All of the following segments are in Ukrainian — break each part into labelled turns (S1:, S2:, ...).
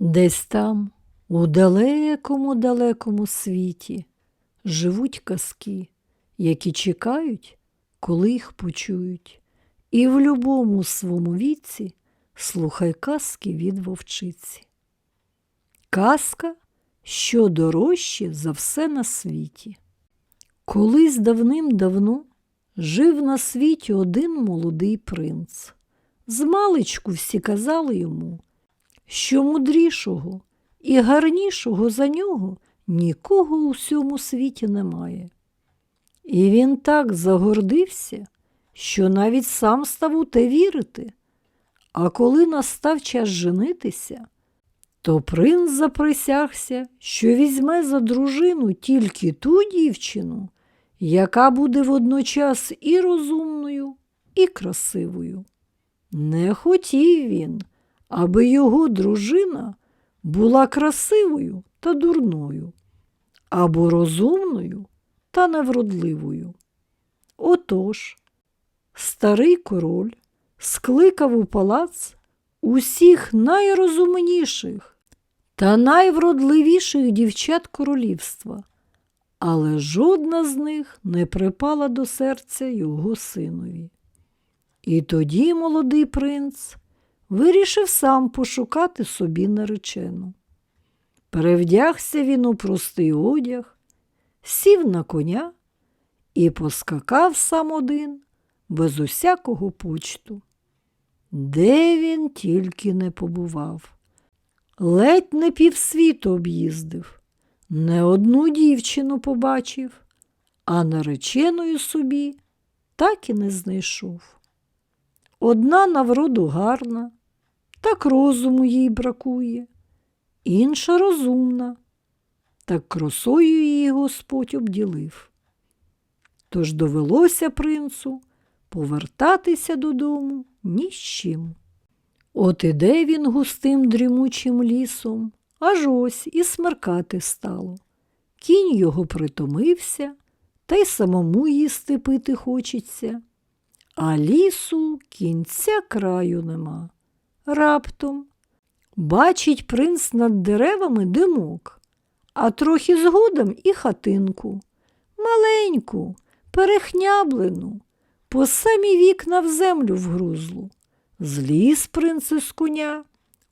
S1: Десь там, у далекому далекому світі, живуть казки, які чекають, коли їх почують. І в любому своєму віці слухай казки від вовчиці. Казка, що дорожче за все на світі. Колись давним-давно жив на світі один молодий принц. Змалечку всі казали йому, що мудрішого і гарнішого за нього нікого у всьому світі немає. І він так загордився, що навіть сам став у те вірити. А коли настав час женитися, то принц заприсягся, що візьме за дружину тільки ту дівчину, яка буде водночас і розумною, і красивою. Не хотів він, аби його дружина була красивою та дурною, або розумною та невродливою. Отож, старий король скликав у палац усіх найрозумніших та найвродливіших дівчат королівства, але жодна з них не припала до серця його синові. І тоді молодий принц вирішив сам пошукати собі наречену. Перевдягся він у простий одяг, сів на коня і поскакав сам один, без усякого почту. Де він тільки не побував. Ледь не півсвіту об'їздив, не одну дівчину побачив, а нареченою собі так і не знайшов. Одна навроду гарна, так розуму їй бракує, інша розумна, так красою її Господь обділив. Тож довелося принцу повертатися додому ні з чим. От іде він густим дрімучим лісом, аж ось і смеркати стало. Кінь його притомився, та й самому їсти пити хочеться. А лісу кінця краю нема. Раптом бачить принц над деревами димок, а трохи згодом і хатинку, маленьку, перехняблену, по самі вікна в землю вгрузлу. Зліз принц із коня,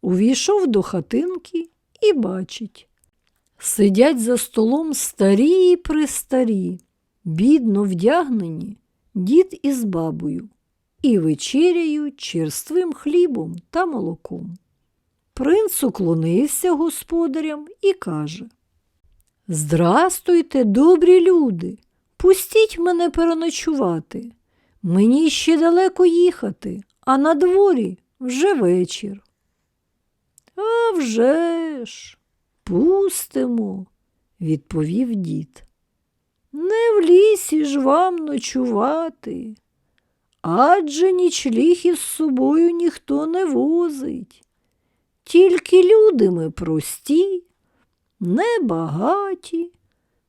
S1: увійшов до хатинки і бачить. Сидять за столом старі й престарі, бідно вдягнені, дід із бабою, і вечеряють черствим хлібом та молоком. Принц уклонився господарям і каже Здрастуйте, добрі люди, пустіть мене переночувати. Мені ще далеко їхати, а на дворі вже вечір. «А вже ж, пустимо, відповів дід. Не в лісі ж вам ночувати, адже нічліг із собою ніхто не возить. Тільки люди ми прості, небагаті,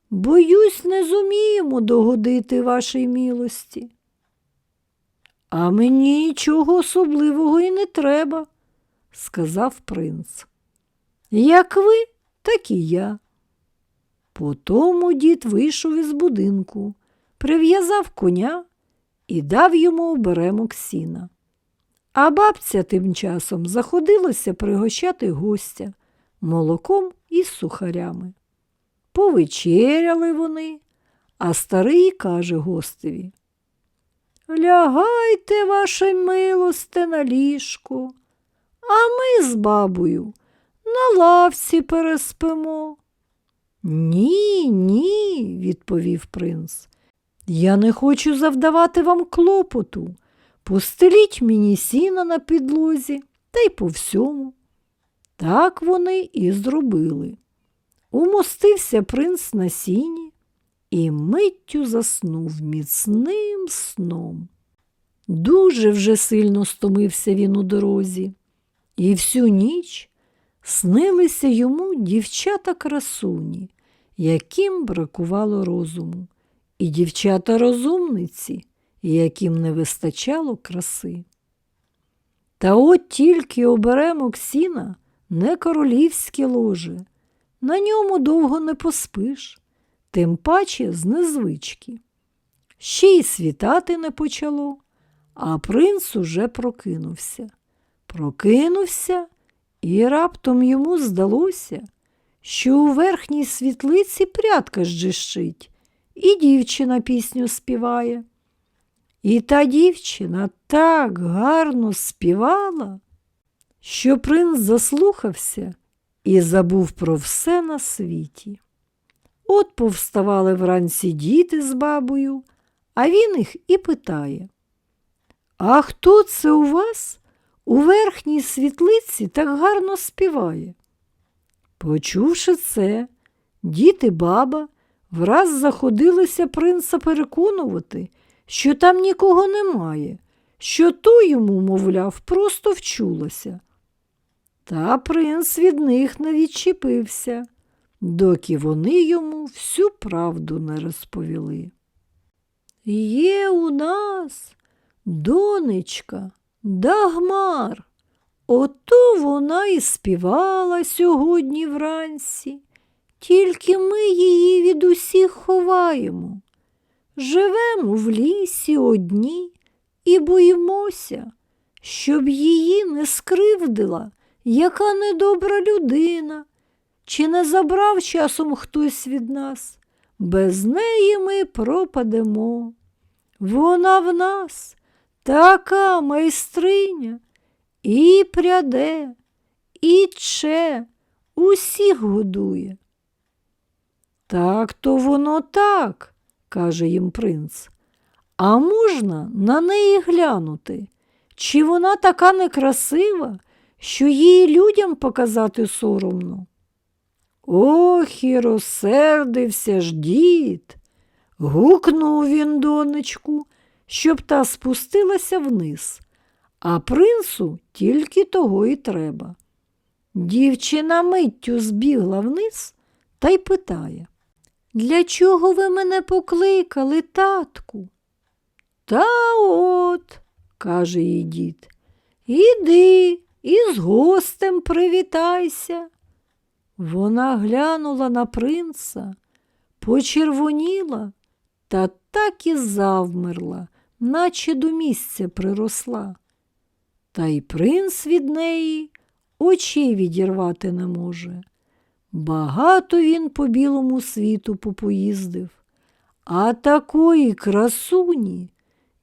S1: боюсь, не зуміємо догодити вашій милості. А мені нічого особливого і не треба, сказав принц. Як ви, так і я. Потому дід вийшов із будинку, прив'язав коня і дав йому оберемок сіна. А бабця тим часом заходилася пригощати гостя молоком і сухарями. Повечеряли вони, а старий каже гостеві Лягайте, ваше милосте, на ліжко, а ми з бабою на лавці переспимо. Ні, ні, відповів принц. Я не хочу завдавати вам клопоту. Постеліть мені сіна на підлозі та й по всьому. Так вони і зробили. Умостився принц на сіні і миттю заснув міцним сном. Дуже вже сильно стомився він у дорозі, і всю ніч снилися йому дівчата красуні, яким бракувало розуму, і дівчата розумниці, яким не вистачало краси. Та от тільки оберемок сіна не королівське ложе, на ньому довго не поспиш, тим паче з незвички. Ще й світати не почало, а принц уже прокинувся. Прокинувся, і раптом йому здалося, що у верхній світлиці прядка жджищить, і дівчина пісню співає. І та дівчина так гарно співала, що принц заслухався і забув про все на світі. От повставали вранці діти з бабою, а він їх і питає. А хто це у вас у верхній світлиці так гарно співає? Почувши це, діти баба враз заходилися принца переконувати, що там нікого немає, що то йому, мовляв, просто вчулося. Та принц від них не відчепився, доки вони йому всю правду не розповіли. Є у нас донечка Дагмар. Ото вона і співала сьогодні вранці, тільки ми її від усіх ховаємо. Живемо в лісі одні і боїмося, щоб її не скривдила яка недобра людина, чи не забрав часом хтось від нас. Без неї ми пропадемо. Вона в нас така майстриня, і пряде, і че, усіх годує. Так то воно так, каже їм принц. А можна на неї глянути? Чи вона така некрасива, що її людям показати соромно? Ох, і розсердився ж дід. Гукнув він донечку, щоб та спустилася вниз, а принцу тільки того і треба. Дівчина миттю збігла вниз та й питає Для чого ви мене покликали, татку? Та от, каже їй дід, іди і з гостем привітайся. Вона глянула на принца, почервоніла та так і завмерла, наче до місця приросла. Та й принц від неї очей відірвати не може. Багато він по білому світу попоїздив, а такої красуні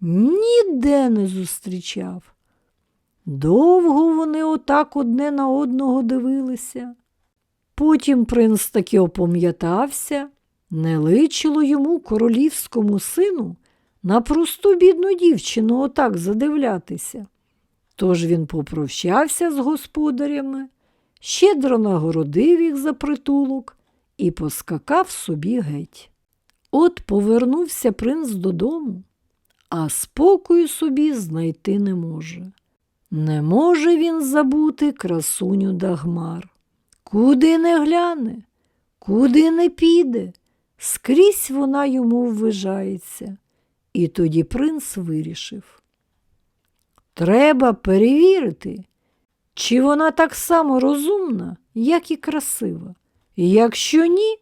S1: ніде не зустрічав. Довго вони отак одне на одного дивилися. Потім принц таки опам'ятався, не личило йому королівському сину на просту бідну дівчину отак задивлятися. Тож він попрощався з господарями, щедро нагородив їх за притулок і поскакав собі геть. От повернувся принц додому, а спокою собі знайти не може. Не може він забути красуню Дагмар. Куди не гляне, куди не піде, скрізь вона йому ввижається. І тоді принц вирішив. Треба перевірити, чи вона так само розумна, як і красива. Якщо ні,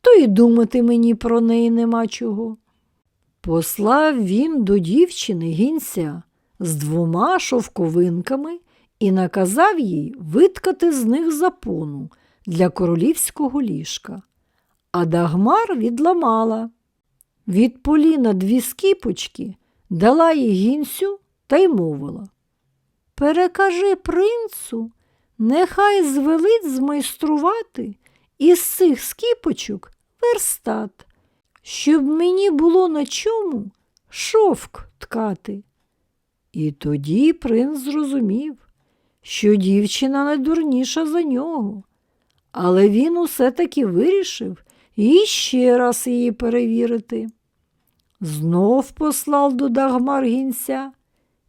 S1: то й думати мені про неї нема чого. Послав він до дівчини гінця з двома шовковинками і наказав їй виткати з них запону для королівського ліжка. А Дагмар відламала. Від поліна дві скіпочки дала їй гінцю та й мовила. Перекажи принцу, нехай звелить змайструвати із цих скіпочок верстат, щоб мені було на чому шовк ткати. І тоді принц зрозумів, що дівчина не дурніша за нього, але він усе таки вирішив іще раз її перевірити. Знов послав до Дагмар гінця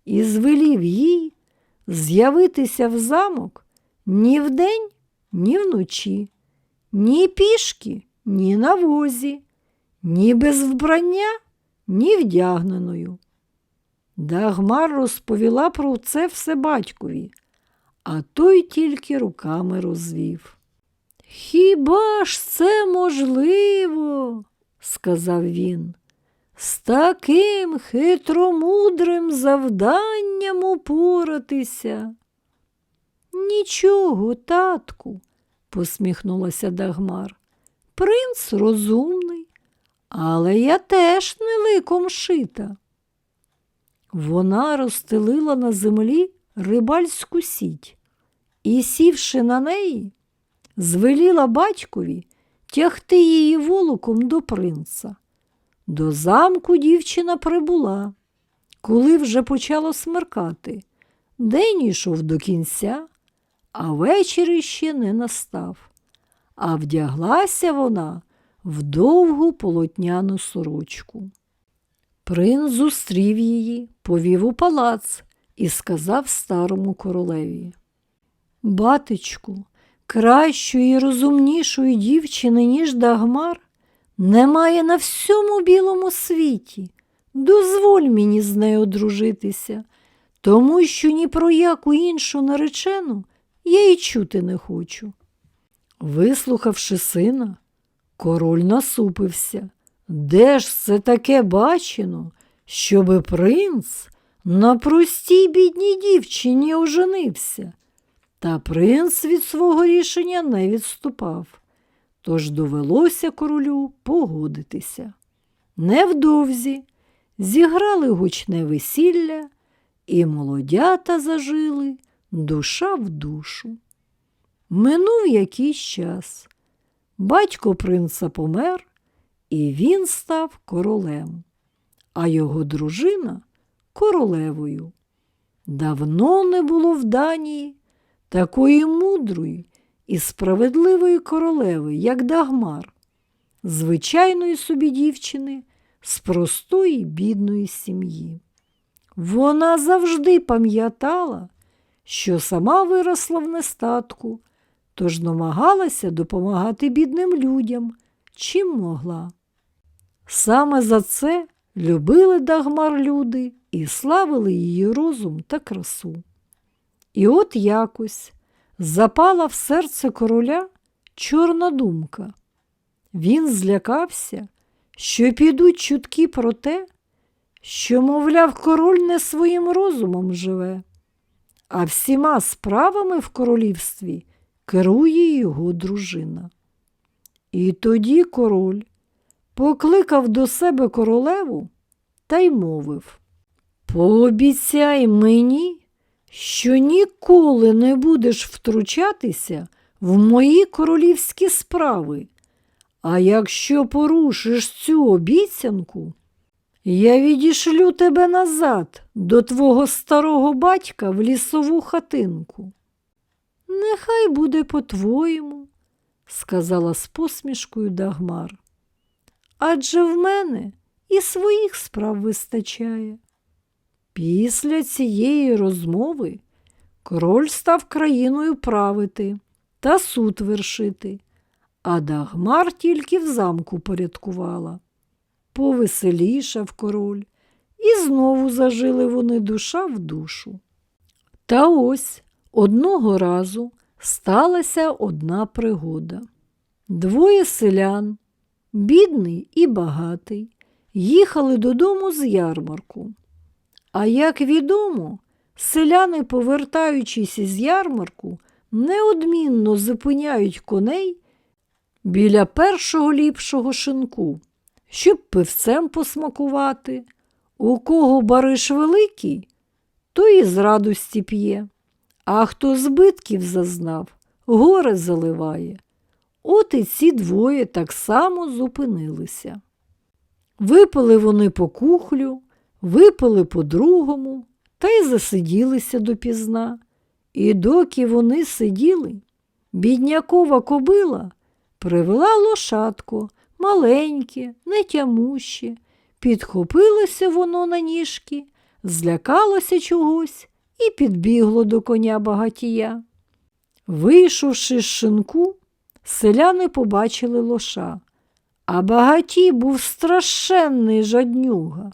S1: і звелів їй з'явитися в замок ні вдень, ні вночі, ні пішки, ні на возі, ні без вбрання, ні вдягненою. Дагмар розповіла про це все батькові, а той тільки руками розвів. Хіба ж це можливо? сказав він. З таким хитромудрим завданням упоратися. Нічого, татку, посміхнулася Дагмар. Принц розумний, але я теж не ликом шита. Вона розстелила на землі рибальську сіть і, сівши на неї, звеліла батькові тягти її волоком до принца. До замку дівчина прибула, коли вже почало смеркати. День йшов до кінця, а вечір іще не настав. А вдяглася вона в довгу полотняну сорочку. Принц зустрів її, повів у палац і сказав старому королеві. Батечку, кращої і розумнішої дівчини, ніж Дагмар, немає на всьому білому світі. Дозволь мені з нею одружитися, тому що ні про яку іншу наречену я й чути не хочу. Вислухавши сина, король насупився. Де ж це таке бачено, щоби принц на простій бідній дівчині оженився? Та принц від свого рішення не відступав, тож довелося королю погодитися. Невдовзі зіграли гучне весілля, і молодята зажили душа в душу. Минув якийсь час. Батько принца помер, і він став королем, а його дружина королевою. Давно не було в Данії такої мудрої і справедливої королеви, як Дагмар, звичайної собі дівчини з простої бідної сім'ї. Вона завжди пам'ятала, що сама виросла в нестатку, тож намагалася допомагати бідним людям, чим могла. Саме за це любили Дагмар люди і славили її розум та красу. І от якось запала в серце короля чорна думка. Він злякався, що підуть чутки про те, що, мовляв, король не своїм розумом живе, а всіма справами в королівстві керує його дружина. І тоді король покликав до себе королеву та й мовив Пообіцяй мені, що ніколи не будеш втручатися в мої королівські справи, а якщо порушиш цю обіцянку, я відішлю тебе назад до твого старого батька в лісову хатинку. Нехай буде по-твоєму, сказала з посмішкою Дагмар. Адже в мене і своїх справ вистачає. Після цієї розмови король став країною правити та суд вершити, а Дагмар тільки в замку порядкувала. Повеселішав король, і знову зажили вони душа в душу. Та ось одного разу сталася одна пригода. Двоє селян, бідний і багатий, їхали додому з ярмарку. А як відомо, селяни, повертаючись із ярмарку, неодмінно зупиняють коней біля першого ліпшого шинку, щоб пивцем посмакувати. У кого бариш великий, той із радості п'є, а хто збитків зазнав, горе заливає. От і ці двоє так само зупинилися. Випили вони по кухлю, випили по другому та й засиділися допізна. І доки вони сиділи, біднякова кобила привела лошадку, маленьке, нетямуще, підхопилося воно на ніжки, злякалося чогось і підбігло до коня багатія. Вийшовши з шинку, селяни побачили лоша, а багатій був страшенний жаднюга.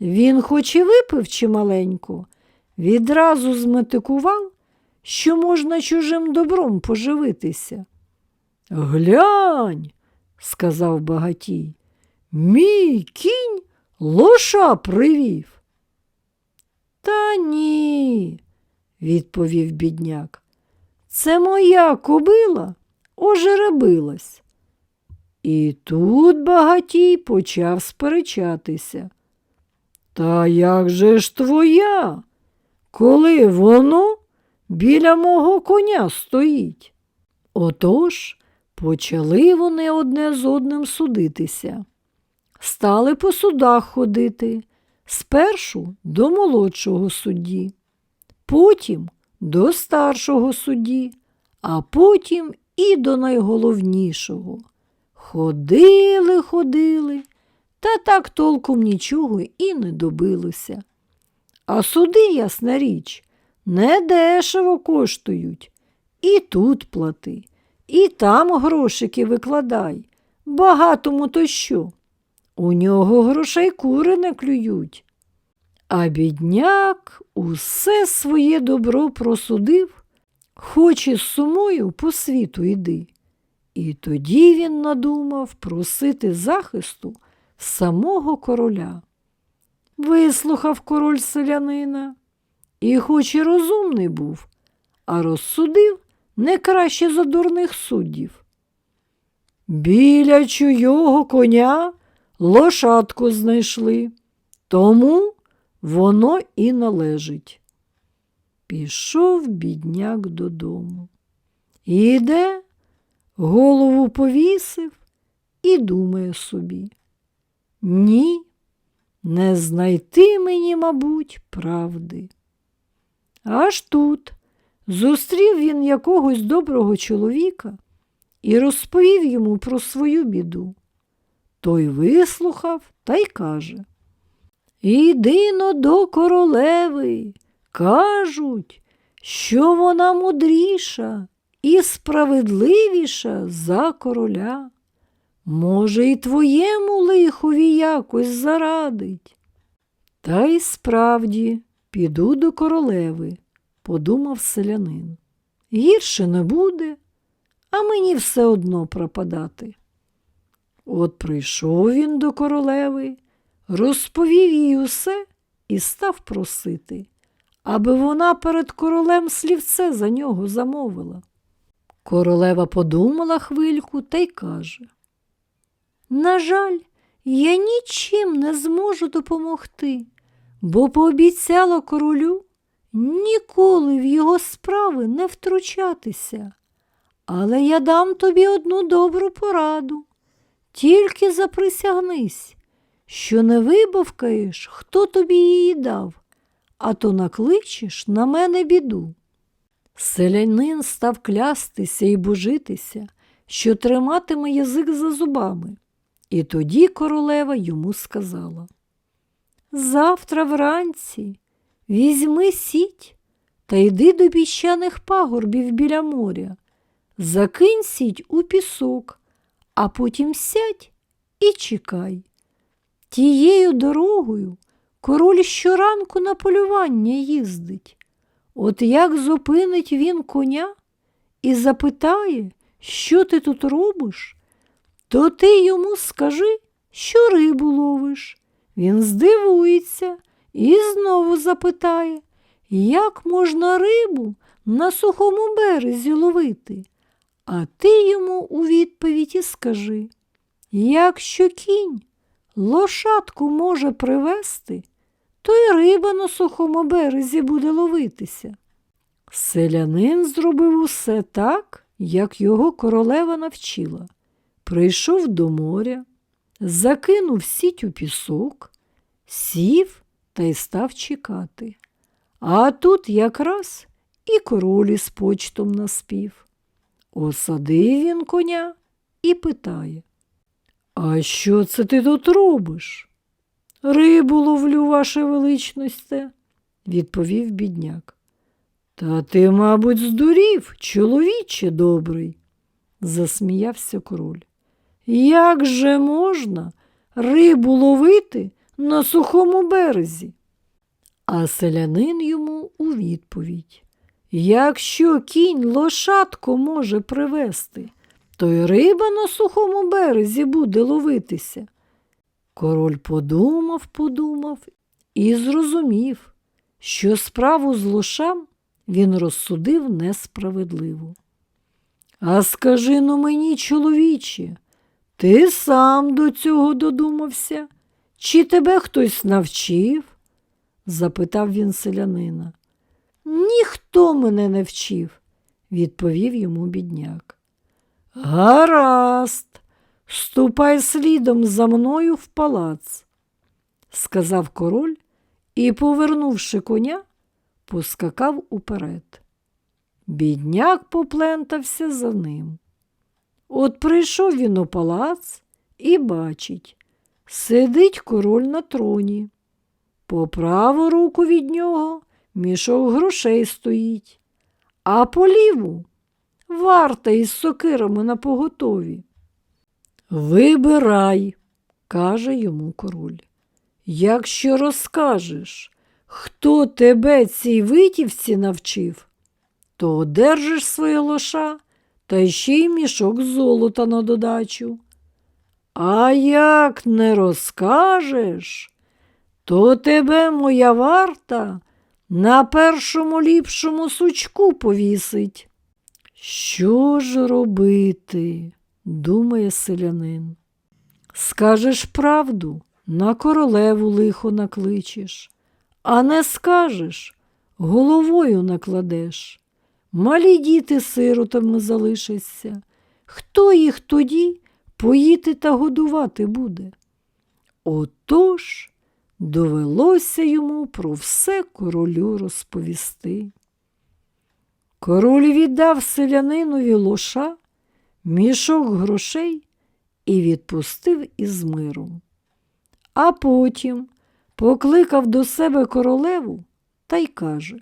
S1: Він, хоч і випив чималенько, відразу зметикував, що можна чужим добром поживитися. Глянь, сказав багатій, мій кінь лоша привів. Та ні, відповів бідняк. Це моя кобила ожеребилась. І тут багатій почав сперечатися. Та як же ж твоя, коли воно біля мого коня стоїть? Отож почали вони одне з одним судитися. Стали по судах ходити, спершу до молодшого судді, потім до старшого судді, а потім і до найголовнішого. Ходили, ходили, та так толком нічого і не добилося. А суди, ясна річ, недешево коштують. І тут плати, і там грошики викладай. Багатому то що? У нього грошей кури не клюють. А бідняк усе своє добро просудив, хоч із сумою по світу йди. І тоді він надумав просити захисту самого короля. Вислухав король селянина, і хоч і розумний був, а розсудив не краще за дурних суддів. Біля чуйого коня лошадку знайшли, тому воно і належить. Пішов бідняк додому. Іде, голову повісив і думає собі. Ні, не знайти мені, мабуть, правди. Аж тут зустрів він якогось доброго чоловіка і розповів йому про свою біду. Той вислухав та й каже Іди но до королеви. Кажуть, що вона мудріша і справедливіша за короля. Може, і твоєму лихові якось зарадить. Та й справді піду до королеви, подумав селянин. Гірше не буде, а мені все одно пропадати. От прийшов він до королеви, розповів їй усе і став просити, аби вона перед королем слівце за нього замовила. Королева подумала хвильку та й каже На жаль, я нічим не зможу допомогти, бо пообіцяла королю ніколи в його справи не втручатися. Але я дам тобі одну добру пораду. Тільки заприсягнись, що не вибавкаєш, хто тобі її дав, а то накличеш на мене біду. Селянин став клястися і божитися, що триматиме язик за зубами. І тоді королева йому сказала Завтра вранці візьми сіть та йди до піщаних пагорбів біля моря, закинь сіть у пісок, а потім сядь і чекай. Тією дорогою король щоранку на полювання їздить. От як зупинить він коня і запитає, що ти тут робиш, то ти йому скажи, що рибу ловиш. Він здивується і знову запитає, як можна рибу на сухому березі ловити. А ти йому у відповідь і скажи, якщо кінь лошадку може привезти, то й риба на сухому березі буде ловитися. Селянин зробив усе так, як його королева навчила. Прийшов до моря, закинув сіть у пісок, сів та й став чекати. А тут якраз і король із почтом наспів. Осадив він коня і питає А що це ти тут робиш? Рибу ловлю, ваше величносте, відповів бідняк. Та ти, мабуть, здурів, чоловіче добрий, засміявся король. Як же можна рибу ловити на сухому березі? А селянин йому у відповідь. Якщо кінь лошадку може привезти, то й риба на сухому березі буде ловитися. Король подумав, подумав і зрозумів, що справу з лошам він розсудив несправедливо. А скажи ну мені, чоловіче, ти сам до цього додумався? Чи тебе хтось навчив? запитав він селянина. Ніхто мене не вчив, відповів йому бідняк. Гаразд, ступай слідом за мною в палац, сказав король і, повернувши коня, поскакав уперед. Бідняк поплентався за ним. От прийшов він у палац і бачить, сидить король на троні. По праву руку від нього мішок грошей стоїть, а по ліву варта із сокирами на поготові. Вибирай, каже йому король. Якщо розкажеш, хто тебе цій витівці навчив, то одержиш своє лоша та ще й мішок золота на додачу. А як не розкажеш, то тебе моя варта на першому ліпшому сучку повісить. Що ж робити? думає селянин. Скажеш правду, на королеву лихо накличеш, а не скажеш, головою накладеш. Малі діти сиротами залишаться. Хто їх тоді поїти та годувати буде? Отож довелося йому про все королю розповісти. Король віддав селянинові лоша, мішок грошей і відпустив із миром. А потім покликав до себе королеву та й каже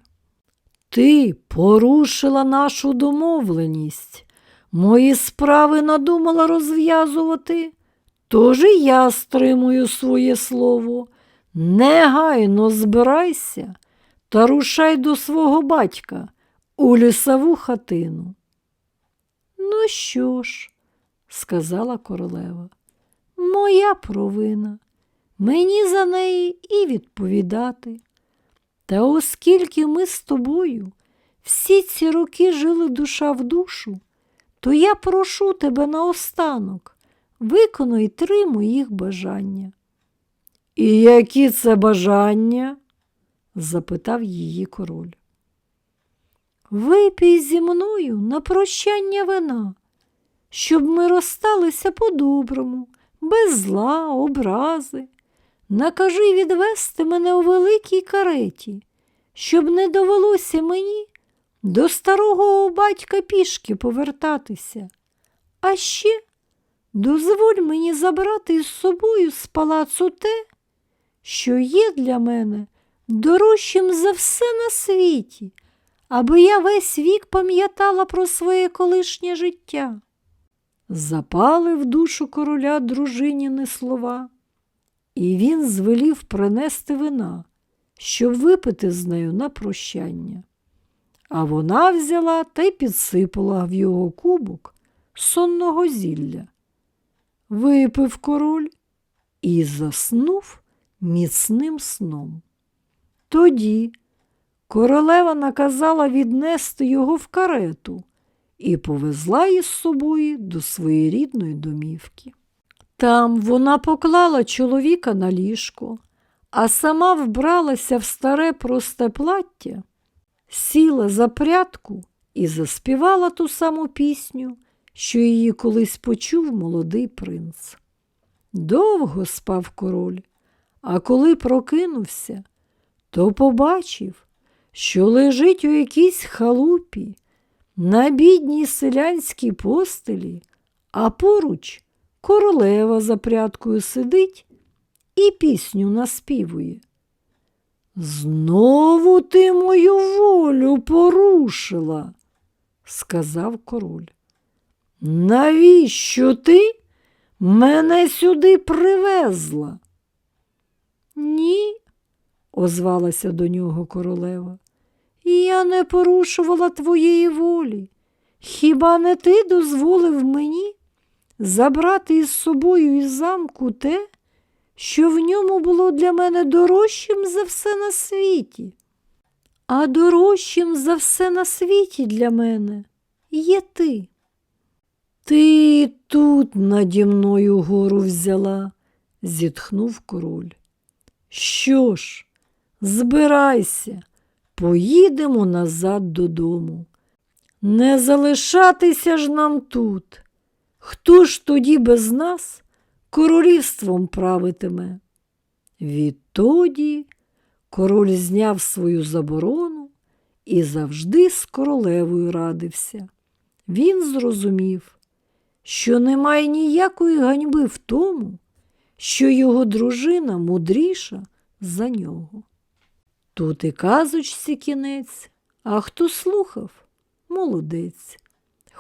S1: Ти порушила нашу домовленість, мої справи надумала розв'язувати, тож і я стримую своє слово. Негайно збирайся та рушай до свого батька у лісову хатину. Ну що ж, сказала королева, моя провина, мені за неї і відповідати. Та оскільки ми з тобою всі ці роки жили душа в душу, то я прошу тебе наостанок, виконуй три моїх бажання. І які це бажання? запитав її король. Випій зі мною на прощання вина, щоб ми розсталися по-доброму, без зла, образи. Накажи відвести мене у великій кареті, щоб не довелося мені до старого батька пішки повертатися. А ще дозволь мені забрати із собою з палацу те, що є для мене дорожчим за все на світі, аби я весь вік пам'ятала про своє колишнє життя. Запали в душу короля дружиніни слова, і він звелів принести вина, щоб випити з нею на прощання. А вона взяла та й підсипала в його кубок сонного зілля. Випив король і заснув міцним сном. Тоді королева наказала віднести його в карету і повезла із собою до своєї рідної домівки. Там вона поклала чоловіка на ліжко, а сама вбралася в старе просте плаття, сіла за прядку і заспівала ту саму пісню, що її колись почув молодий принц. Довго спав король, а коли прокинувся, то побачив, що лежить у якійсь халупі на бідній селянській постелі, а поруч королева за прядкою сидить і пісню наспівує. Знову ти мою волю порушила, сказав король. Навіщо ти мене сюди привезла? Ні, озвалася до нього королева. Я не порушувала твоєї волі. Хіба не ти дозволив мені забрати із собою із замку те, що в ньому було для мене дорожчим за все на світі? А дорожчим за все на світі для мене є ти. Ти тут наді мною гору взяла, зітхнув король. Що ж, збирайся, поїдемо назад додому. Не залишатися ж нам тут. Хто ж тоді без нас королівством правитиме? Відтоді король зняв свою заборону і завжди з королевою радився. Він зрозумів, що немає ніякої ганьби в тому, що його дружина мудріша за нього. Тут і казочці кінець, а хто слухав, молодець.